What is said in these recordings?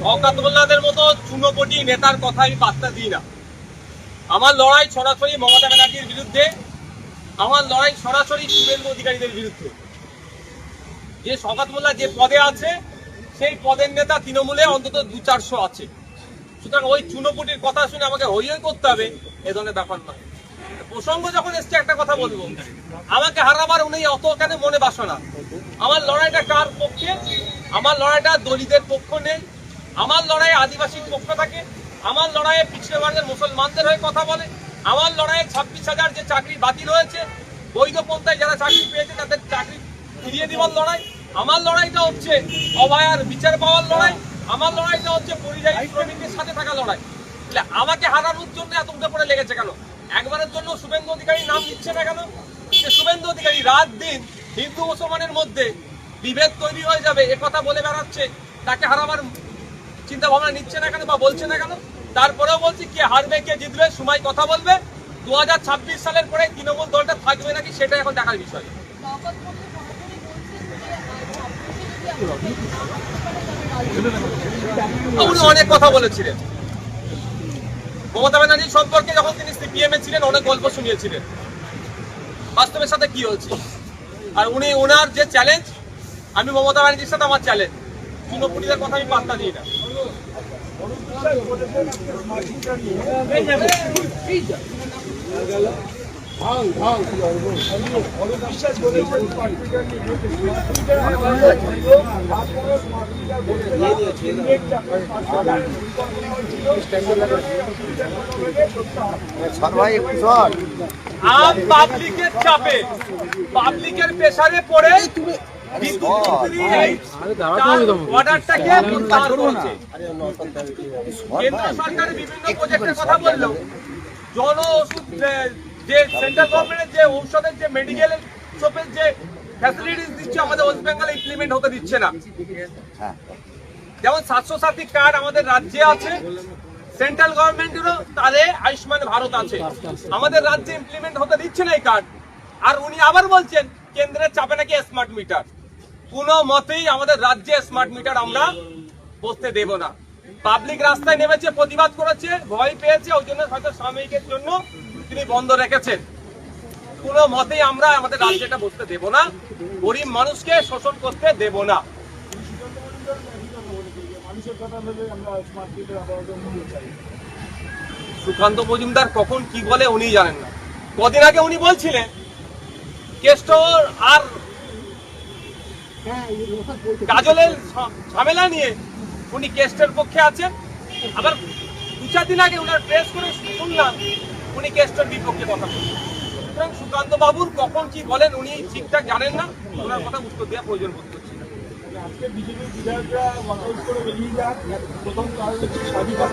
শওকাত মোল্লাদের মতো চুনোপটি নেতার কথা আমি পাত্তা দিই না। আমার লড়াই সরাসরি মমতা ব্যানার্জির বিরুদ্ধে, আমার লড়াই সরাসরি শুভেন্দু অধিকারীদের বিরুদ্ধে। যে শওকাত মোল্লা যে পদে আছে, সেই পদের নেতা তৃণমূলে অন্তত দু চারশো আছে। সুতরাং ওই চুনোপুটির কথা শুনে আমাকে হই হই করতে হবে, এ ধরনের ব্যাপার নয়। প্রসঙ্গ যখন এসছে, একটা কথা বলব। আমাকে হারাবার উনি অত কেন মনে বাসনা? আমার লড়াইটা কার পক্ষে? আমার লড়াইটা দলিতের পক্ষ নেই। আমার লড়াই আদিবাসীর পক্ষ থাকে, আমার লড়াইয়ে পিছিয়ে বর্গের মুসলমানদের হয়ে কথা বলে, আমার লড়াইয়ে ছাব্বিশ হাজার যে চাকরি বাতিল হয়েছে, বৈধ পন্থায় যারা চাকরি পেয়েছে তাদের চাকরি ফিরিয়ে দেওয়ার লড়াই, আমার লড়াইটা হচ্ছে অভয়ার বিচার পাওয়ার লড়াই, আমার লড়াইটা হচ্ছে পরিযায়ী শ্রমিকদের সাথে থাকা লড়াই। তাহলে আমাকে হারানোর জন্য এত উঠে পড়ে লেগেছে কেন? একবারের জন্য শুভেন্দু অধিকারী নাম নিচ্ছে না কেন? যে শুভেন্দু অধিকারী রাত দিন হিন্দু মুসলমানের মধ্যে বিভেদ তৈরি হয়ে যাবে কথা বলে বেড়াচ্ছে, তাকে হারাবার চিন্তা ভাবনা নিচ্ছে না কেন বা বলছে না কেন? তারপরেও বলছি কে হারবে, কে জিতবে সময় কথা বলবে। দু হাজার ছাব্বিশ সালের পরে তৃণমূল দলটা থাকবে নাকি সেটা এখন দেখার বিষয়। উনি অনেক কথা বলেছিলেন। মমতা ব্যানার্জি সম্পর্কে যখন তিনি সিপিএম এ ছিলেন, অনেক গল্প শুনিয়েছিলেন। বাস্তবের সাথে কি হয়েছে? আর উনি ওনার যে চ্যালেঞ্জ আমি মমতা ব্যানার্জির সাথে আমার চ্যালেঞ্জ চুনোপুটিদের কথা আমি পাত্তা দিই না। পাবলিকের চাপে। পাবলিকের প্রেসারে পড়ে। বিদ্যুৎ জন ওষুধ যে- সেন্ট্রাল গভর্নমেন্টের যে ঔষধের যে মেডিকেল শপের যে ফ্যাসিলিটিস দিচ্ছে আমাদের ওয়েস্ট বেঙ্গলে ইমপ্লিমেন্ট হতে দিচ্ছে না। হ্যাঁ। যেমন স্বাস্থ্য সাথী কার্ড আমাদের রাজ্যে আছে। সেন্ট্রাল গভর্নমেন্টেরও তাদের আয়ুষ্মান ভারত আছে। আমাদের রাজ্যে ইমপ্লিমেন্ট হতে দিচ্ছে না এই কার্ড আর উনি আবার বলছেন কেন্দ্রের চাপে নাকি স্মার্ট মিটার কোনো মতেই আমাদের রাজ্যে স্মার্ট মিটার আমরা বসতে দেব না। পাবলিক রাস্তায় নেমেছে, প্রতিবাদ করেছে, ভয় পেয়েছে, ওই জন্য হয়তো সাময়িকের জন্য তিনি বন্ধ রেখেছেন। কোনো মতেই আমরা আমাদের রাজ্যটা বসতে দেব না। গরিব মানুষকে শোষণ করতে দেব না। সুকান্ত মজুমদার কখন কি বলে উনি জানেন না। কদিন আগে উনি বলছিলেন, কেষ্টর আর কাজলের ঝ- ঝামেলা নিয়ে উনি কেস্টের পক্ষে আছেন আবার দু চার দিন আগে উনার প্রেস করে শুনলাম উনি কেস্টের বিপক্ষে কথা বলছেন সুতরাং সুকান্ত বাবুর কখন কি বলেন উনি ঠিকঠাক জানেন না, ওনার কথা উত্তর দেওয়া প্রয়োজন বোধ। আজকে বিজেপি বিধায়করা ওয়াকআউট করে বেরিয়ে যান প্রথম কারণ হচ্ছে স্বাধীনতা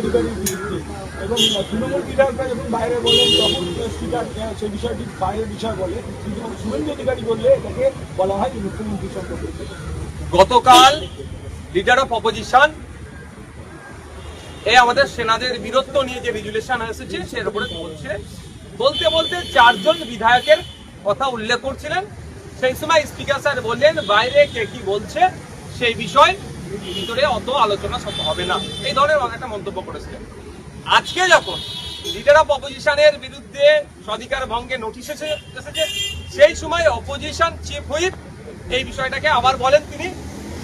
অধিকারীর বিরুদ্ধে। এবং তৃণমূল বিধায়করা যখন বাইরে বলেন তখন স্পিকার সেই বিষয়টি বাইরের বিষয় বলে কিন্তু শুভেন্দু অধিকারী বললে এটাকে বলা হয় মুখ্যমন্ত্রী সম্পর্কে। গতকাল লিডার অফ অপোজিশন এই আমাদের সেনাদের বীরত্ব নিয়ে যে রেজুলেশন এসেছে সের উপরে বলছে। বলতে বলতে চারজন বিধায়কের কথা উল্লেখ করছিলেন। সেই সময় স্পিকার স্যার বললেন বাইরে কে কি বলছে সেই বিষয় ভিতরে অত আলোচনা সব হবে না। এই ধরনের একটা মন্তব্য করেছিলেন। আজকে যখন লিডার অফ অপোজিশনের বিরুদ্ধে স্বাধিকার ভঙ্গে নোটিশ এসেছে, সেই সময় অপোজিশন চিফ হুইপ এই বিষয়টাকে আবার বলেন তিনি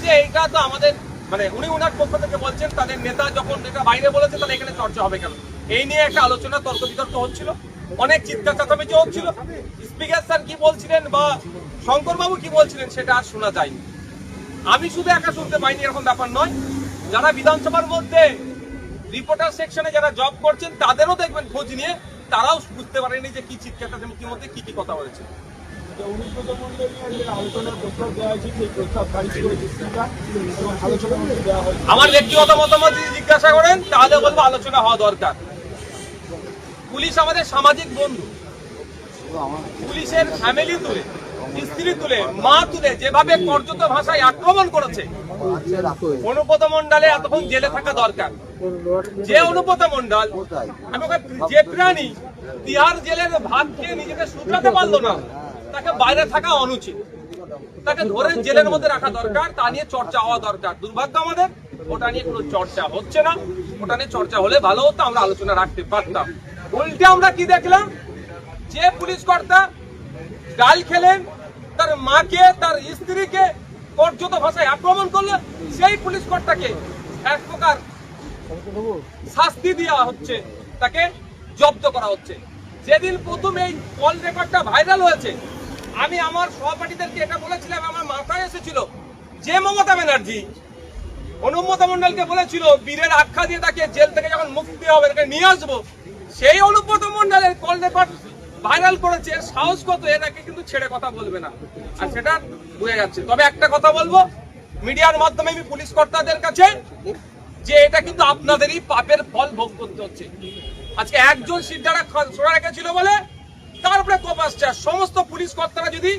যে এইটা তো আমাদের মানে উনি ওনার পক্ষ থেকে বলছেন তাদের নেতা যখন এটা বাইরে বলেছে তাহলে এখানে চর্চা হবে কেন? এই নিয়ে একটা আলোচনা তর্ক বিতর্ক হচ্ছিল অনেক চিৎকার চাচামেচি হচ্ছিল। স্পিকার স্যার কি বলছিলেন বা শঙ্করবাবু কি বলছিলেন সেটা আর শোনা যায়নি। আমি শুধু একা শুনতে পাইনি এরকম ব্যাপার নয়। যারা বিধানসভার মধ্যে রিপোর্টার সেকশনে যারা জব করছেন তাদেরও দেখবেন খোঁজ নিয়ে তারাও বুঝতে পারেনি যে কি চিৎকার চাচামেচির মধ্যে কি কি কথা হয়েছে। করতে দেওয়া আমার ব্যক্তিগত মতামত যদি জিজ্ঞাসা করেন তাহলে বলব আলোচনা হওয়া দরকার। পুলিশ আমাদের সামাজিক বন্ধু। পুলিশের ফ্যামিলি তুলে স্ত্রী তুলে মা তুলে যেভাবে পর্যন্ত ভাষায় আক্রমণ করেছে অনুপত মন্ডলে এতক্ষণ জেলে থাকা দরকার। যে অনুপত মন্ডল আমি যে প্রাণী তিহার জেলের ভাত খেয়ে নিজেকে শুধরাতে পারল না, তাকে বাইরে থাকা অনুচিত। তাকে ধরে জেলের মধ্যে রাখা দরকার, তা নিয়ে চর্চা হওয়া দরকার। দুর্ভাগ্য আমাদের, ওটা নিয়ে কোনো চর্চা হচ্ছে না। ওটা নিয়ে চর্চা হলে ভালো হতো, আমরা আলোচনা রাখতে পারতাম। উল্টে আমরা কি দেখলাম? যে পুলিশ কর্তা ডাল খেলেন তার মাকে, তার স্ত্রীকে কর্যত ভাষায় আক্রমণ করল সেই পুলিশ কর্তাকে এক প্রকার শাস্তি দেওয়া হচ্ছে, তাকে জব্দ করা হচ্ছে। যেদিন প্রথম এই কল রেকর্ডটা ভাইরাল হয়েছে, আমি আমার সহপাঠীদেরকে এটা বলেছিলাম, আমার মাথায় এসেছিল যে মমতা ব্যানার্জি অনুমতা মন্ডলকে বলেছিল, বীরের আখ্যা দিয়ে তাকে জেল থেকে যখন মুক্তি হবে তাকে নিয়ে আসব। সেই অনুব্রত মন্ডলের কল রেকর্ড ভাইরাল করেছে সাহস কত এনাকে কিন্তু ছেড়ে কথা বলবে না। আর সেটা বুঝে যাচ্ছে। তবে একটা কথা বলব, মিডিয়ার মাধ্যমে আমি পুলিশ কর্তাদের কাছে যে এটা কিন্তু আপনাদেরই পাপের ফল ভোগ করতে হচ্ছে। আজকে একজন সিট যারা রেখেছিল বলে তারপরে কোপ আসছে। সমস্ত পুলিশ কর্তারা যদি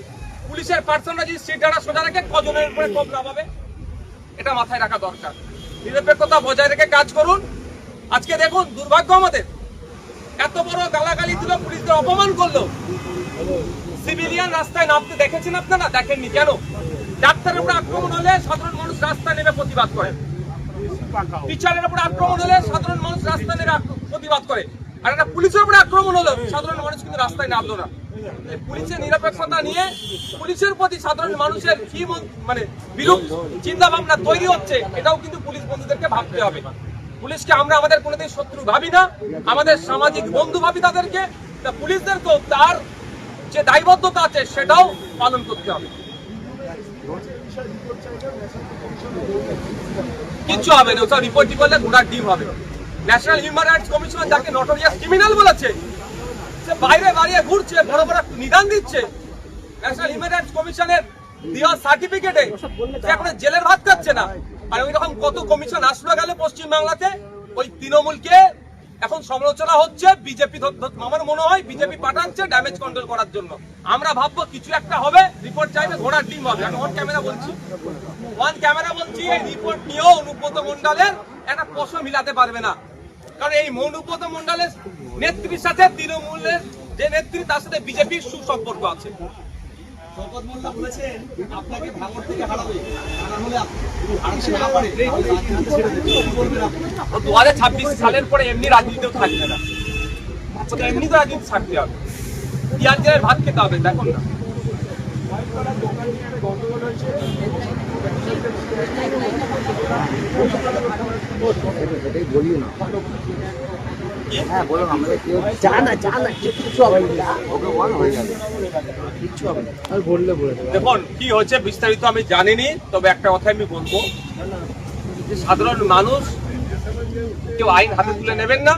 পুলিশের পার্সনরা যদি সিট যারা সোজা রাখে কজনের উপরে কোপ না পাবে এটা মাথায় রাখা দরকার। নিরপেক্ষতা বজায় রেখে কাজ করুন। আজকে দেখুন, দুর্ভাগ্য আমাদের। এত বড় গালাগালি দিল, পুলিশদের অপমান করল। সিভিলিয়ান রাস্তায় নামতে দেখেছেন আপনারা? দেখেননি কেন? ডাক্তারের উপরে আক্রমণ হলে সাধারণ মানুষ রাস্তায় নেমে প্রতিবাদ করে। টিচারের উপরে আক্রমণ হলে সাধারণ মানুষ রাস্তায় নেমে প্রতিবাদ করে। আর একটা পুলিশের উপরে আক্রমণ হলো, সাধারণ মানুষ কিন্তু রাস্তায় নামলো না। পুলিশের নিরপেক্ষতা নিয়ে পুলিশের প্রতি সাধারণ মানুষের কি মানে বিরূপ চিন্তা ভাবনা তৈরি হচ্ছে, এটাও কিন্তু পুলিশ বন্ধুদেরকে ভাবতে হবে। পুলিশকে আমরা আমাদের কোনোদিন শত্রু ভাবি না, আমাদের সামাজিক বন্ধু ভাবি তাদেরকে, তা পুলিশদেরকেও তার যে দায়বদ্ধতা আছে সেটাও পালন করতে হবে। কিচ্ছু হবে না, ওসব রিপোর্ট করলে ঘোড়ার ডিম হবে। ন্যাশনাল হিউম্যান রাইটস কমিশন যাকে নটোরিয়াস ক্রিমিনাল বলেছে, সে বাইরে বাড়িয়ে ঘুরছে, বড় বড় নিদান দিচ্ছে। ন্যাশনাল হিউম্যান রাইটস কমিশনের দেওয়া সার্টিফিকেটে সে এখন জেলের ভাত খাচ্ছে না। আর ওই রকম কত কমিশন আসলো গেল পশ্চিমবাংলাতে? ওই তৃণমূলকে এখন সমালোচনা হচ্ছে, বিজেপি আমার মনে হয় বিজেপি পাঠাচ্ছে ড্যামেজ কন্ট্রোল করার জন্য। আমরা ভাববো কিছু একটা হবে রিপোর্ট চাইবে, ঘোড়ার ডিম হবে। অন ক্যামেরা বলছি। ওয়ান ক্যামেরা বলছি, এই রিপোর্ট নিয়েও অনুব্রত মন্ডলের একটা প্রশ্ন মিলাতে পারবে না। কারণ এই অনুব্রত মন্ডলের নেত্রীর সাথে তৃণমূলের যে নেত্রী, তার সাথে বিজেপির সুসম্পর্ক আছে। শওকত মোল্লা বলেছেন আপনাকে থেকে হারাবে। আপনি না পারে। দু হাজার ছাব্বিশ সালের পরে এমনি রাজনীতিও থাকবে না। তো এমনি তো রাজনীতি থাকতে হবে। পিয়াজ জেলের ভাত খেতে হবে দেখুন না। বলিও না? হ্যাঁ বলুন আমাদের কেউ না চা না কিচ্ছু হবে না। ওকে বল হয়ে যাবে কিচ্ছু হবে না। আর বললে বলে দেবে। দেখুন কি হয়েছে বিস্তারিত আমি জানিনি তবে একটা কথা আমি বলব। যে সাধারণ মানুষ কেউ আইন হাতে তুলে নেবেন না